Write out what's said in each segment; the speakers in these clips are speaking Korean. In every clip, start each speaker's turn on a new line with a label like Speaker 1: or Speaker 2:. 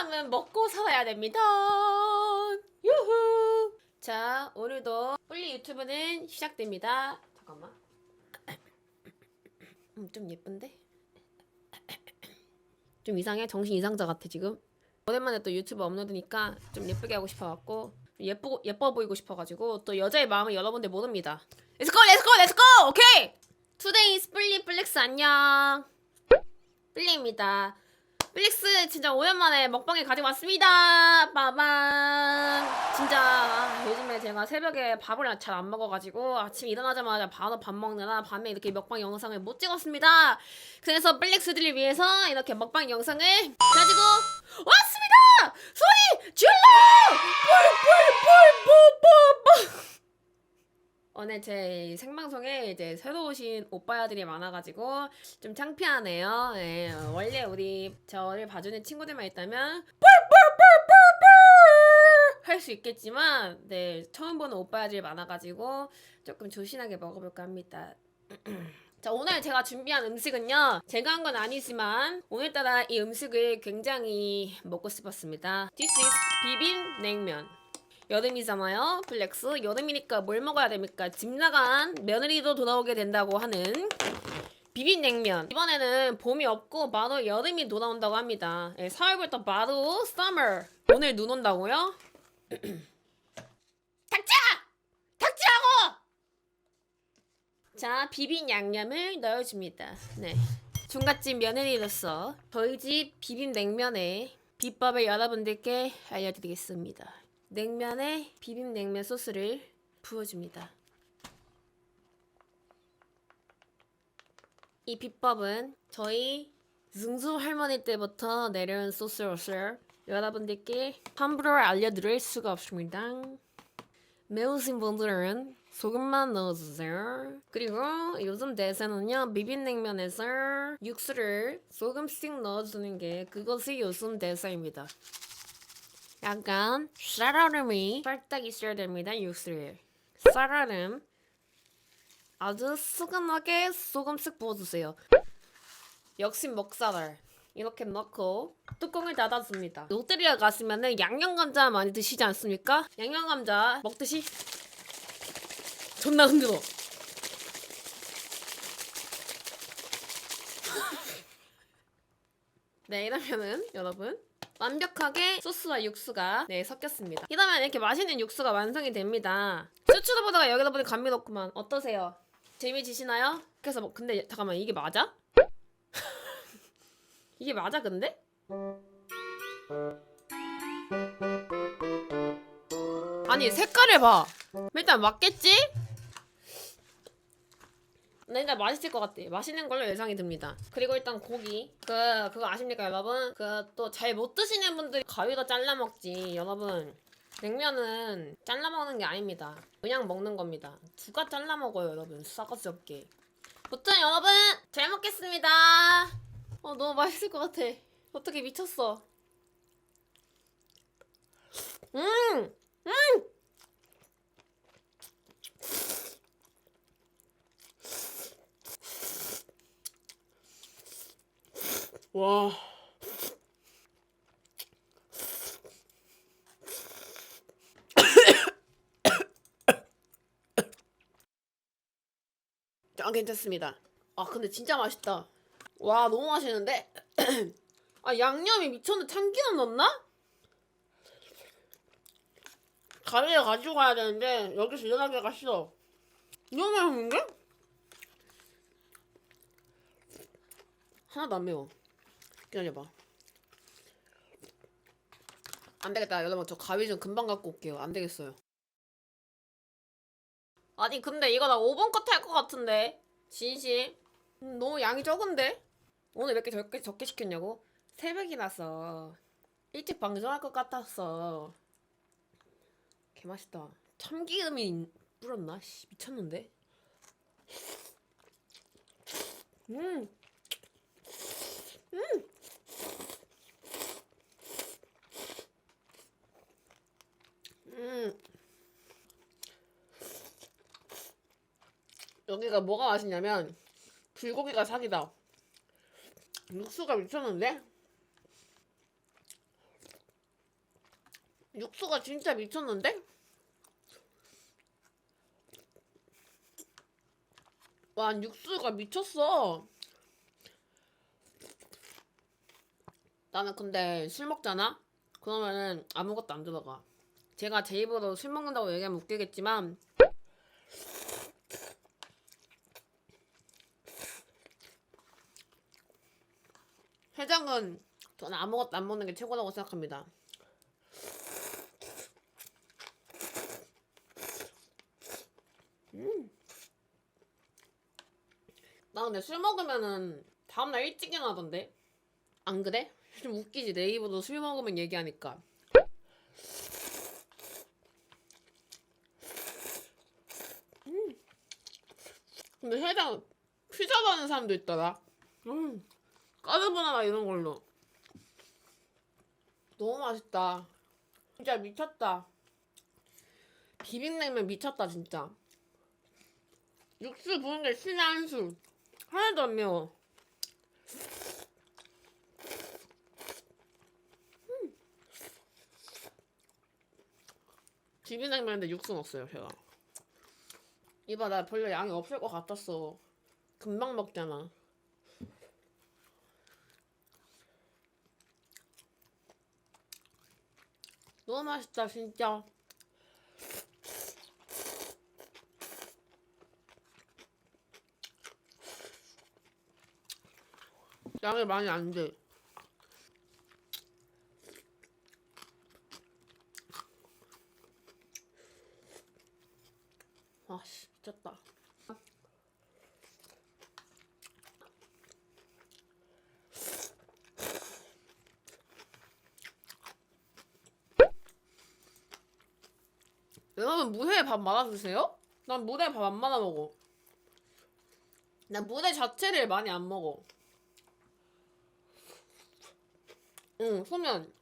Speaker 1: 사람은 먹고 살아야 됩니다. 유후. 자 오늘도 뿔리 유튜브는 시작됩니다. 잠깐만. 음, 좀 예쁜데? 좀 이상해? 정신 이상자 같아 지금? 오랜만에 또 유튜브 업로드니까 좀 예쁘게 하고 싶어갖고 예쁘고 예뻐 보이고 싶어가지고 또 여자의 마음을 여러분들 모릅니다. 렛츠고 렛츠고 렛츠고 오케이 투데이 스플리 플렉스 안녕. 플리입니다 플렉스 진짜 오랜만에 먹방에 가지고 왔습니다. 빠밤. 진짜 아, 요즘에 제가 새벽에 밥을 잘 안 먹어가지고 아침 일어나자마자 바로 밥 먹느라 밤에 이렇게 먹방 영상을 못 찍었습니다. 그래서 플렉스들을 위해서 이렇게 먹방 영상을 가지고 왔습니다. 소리 질러! 뿔뿔뿔뿔뿔뿔 오늘 제 생방송에 이제 새로 오신 오빠야들이 많아가지고 좀 창피하네요. 예, 어, 원래 우리 저를 봐주는 친구들만 있다면 할 수 있겠지만 네 처음 보는 오빠야들이 많아가지고 조금 조신하게 먹어볼까 합니다. 자 오늘 제가 준비한 음식은요 제가 한 건 아니지만 오늘따라 이 음식을 굉장히 먹고 싶었습니다. This is 비빔 냉면. 여름이잖아요. 플렉스. 여름이니까 뭘 먹어야 됩니까? 집 나간 며느리도 돌아오게 된다고 하는 비빔냉면. 이번에는 봄이 없고 바로 여름이 돌아온다고 합니다. 예, 4월부터 바로 summer. 오늘 눈 온다고요? 닥쳐! 닥치라고! 자, 비빔 양념을 넣어줍니다. 네. 중갓집 며느리로서 저희 집 비빔 냉면의 비법을 여러분들께 알려드리겠습니다. 냉면에 비빔냉면 소스를 부어줍니다. 이 비법은 저희 증수 할머니 때부터 내려온 소스로서 여러분들께 함부로 알려드릴 수가 없습니다. 매우신 분들은 소금만 넣어주세요. 그리고 요즘 대세는요 비빔냉면에서 육수를 조금씩 넣어주는 게 그것이 요즘 대세입니다. 약간 쌀얼음이 살짝 있어야 됩니다 육수에. 쌀얼음 아주 수근하게 조금씩 부어주세요. 역시 먹쌀알 이렇게 넣고 뚜껑을 닫아줍니다. 롯데리아 가시면은 양념감자 많이 드시지 않습니까? 양념감자 먹듯이. 존나 흔들어. 네 이러면은 여러분 완벽하게 소스와 육수가 네 섞였습니다. 이러면 이렇게 맛있는 육수가 완성이 됩니다. 수추도 보다가 여기다 보니 감미롭구만. 어떠세요? 재미지시나요? 그래서 뭐 근데 잠깐만 이게 맞아? 이게 맞아 근데? 아니 색깔을 봐. 일단 맞겠지? 네, 일단 맛있을 것 같아. 맛있는 걸로 예상이 듭니다. 그리고 일단 고기. 그, 그거 아십니까, 여러분? 그, 또 잘 못 드시는 분들이 가위로 잘라 먹지. 여러분. 냉면은 잘라 먹는 게 아닙니다. 그냥 먹는 겁니다. 누가 잘라 먹어요, 여러분. 싸가지 없게. 무튼 여러분, 잘 먹겠습니다. 어, 너무 맛있을 것 같아. 어떻게 미쳤어. 음! 음! 와. 아 괜찮습니다. 아 근데 진짜 맛있다. 와 너무 맛있는데? 아 양념이 미쳤는데 참기름 넣나? 가위를 가지고 가야 되는데 여기서 일어나기가 싫어. 너무 맛있는데? 하나도 안 매워. 기다려봐. 안 되겠다. 여러분 저 가위 좀 금방 갖고 올게요. 안 되겠어요. 아니 근데 이거 나 5번 컷할것 같은데. 진심. 음, 너무 양이 적은데? 오늘 왜 이렇게 적게, 적게 시켰냐고? 새벽이라서 일찍 방송할 것 같았어. 개맛있다. 참기름이 뿌렸나? 씨, 미쳤는데? 음. 음. 여기가 뭐가 맛있냐면 불고기가 사기다. 육수가 미쳤는데? 육수가 진짜 미쳤는데? 와, 육수가 미쳤어. 나는 근데 술 먹잖아? 그러면은 아무것도 안 들어가. 제가 제 입으로 술 먹는다고 얘기하면 웃기겠지만 해장은 저는 아무것도 안 먹는 게 최고라고 생각합니다. 음. 나 근데 술 먹으면은 다음날 일찍 일어나던데? 안 그래? 좀 웃기지 내 입으로 술 먹으면 얘기하니까 근데 해장 피자 가는 사람도 있더라. 음. 까르보나라 이런 걸로. 너무 맛있다. 진짜 미쳤다. 비빔냉면 미쳤다 진짜. 육수 부은 게 신의 한수 하나도 안 매워. 음. 비빔냉면인데 육수 넣었어요 제가 이봐 나 별로 양이 없을 것 같았어. 금방 먹잖아. 너무 맛있다 진짜. 양이 많이 안돼 아씨 미쳤다 여러분 무대에 밥 말아 드세요? 난 무대에 밥안 말아 먹어. 난 무대 자체를 많이 안 먹어. 응, 소면.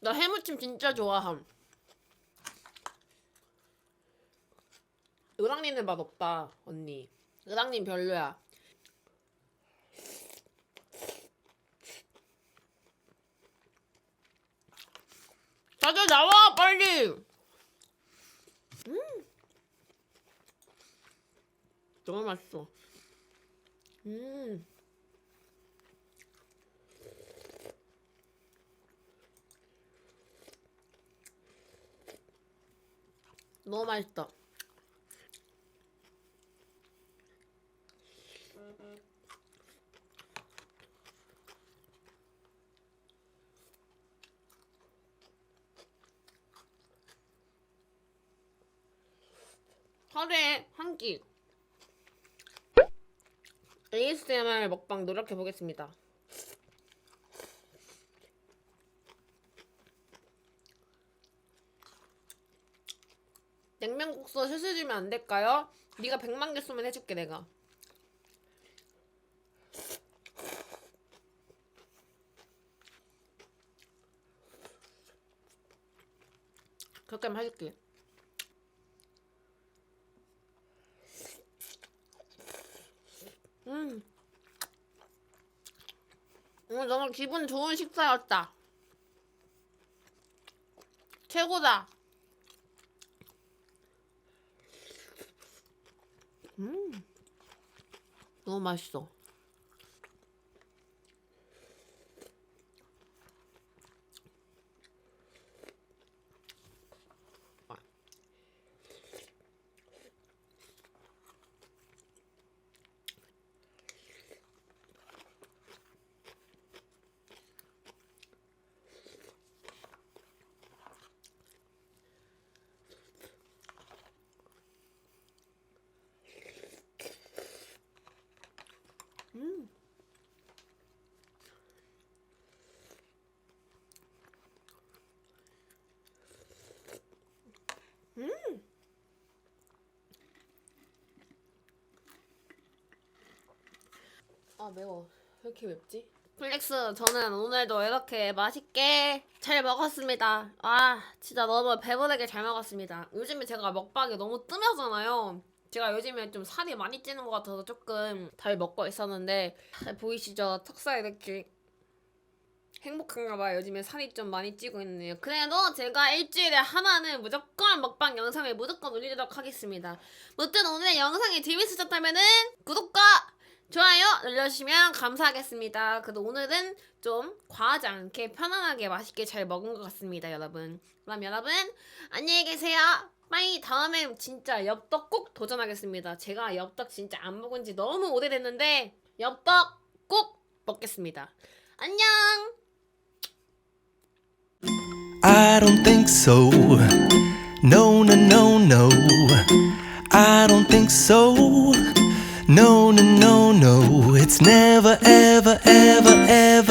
Speaker 1: 나 해무침 진짜 좋아함. 으랑니는 맛 없다, 언니. 으랑님 별로야. 다들 나와 빨리. 음. 너무 맛있어. 음. 너무 맛있다. 하루에 한 끼. ASMR 먹방 노력해 보겠습니다. 냉면국수 슬슬 주면 안 될까요? 네가 100만 개 쏘면 해줄게 내가. 그렇게 하면 해줄게. 음. 오늘 너무 기분 좋은 식사였다. 최고다. 음. 너무 맛있어. 음. 음. 아 매워. 왜 이렇게 맵지? 플렉스 저는 오늘도 이렇게 맛있게 잘 먹었습니다. 아 진짜 너무 배부르게 잘 먹었습니다. 요즘에 제가 먹방이 너무 뜸하잖아요. 제가 요즘에 좀 살이 많이 찌는 것 같아서 조금 덜 먹고 있었는데 잘 보이시죠? 턱살 이렇게 행복한가 봐요. 요즘에 살이 좀 많이 찌고 있네요. 그래도 제가 일주일에 하나는 무조건 먹방 영상을 무조건 올리도록 하겠습니다. 무튼 오늘 영상이 재밌으셨다면은 구독과 좋아요 눌러주시면 감사하겠습니다. 그래도 오늘은 좀 과하지 않게 편안하게 맛있게 잘 먹은 것 같습니다, 여러분. 그럼 여러분 안녕히 계세요. 빠이 다음에 진짜 엽떡 꼭 도전하겠습니다. 제가 엽떡 진짜 안 먹은 지 너무 오래됐는데 엽떡 꼭 먹겠습니다. 안녕.
Speaker 2: I don't think so. No, no, no, no. I don't think so. No, no, no, no. It's never, ever, ever, ever,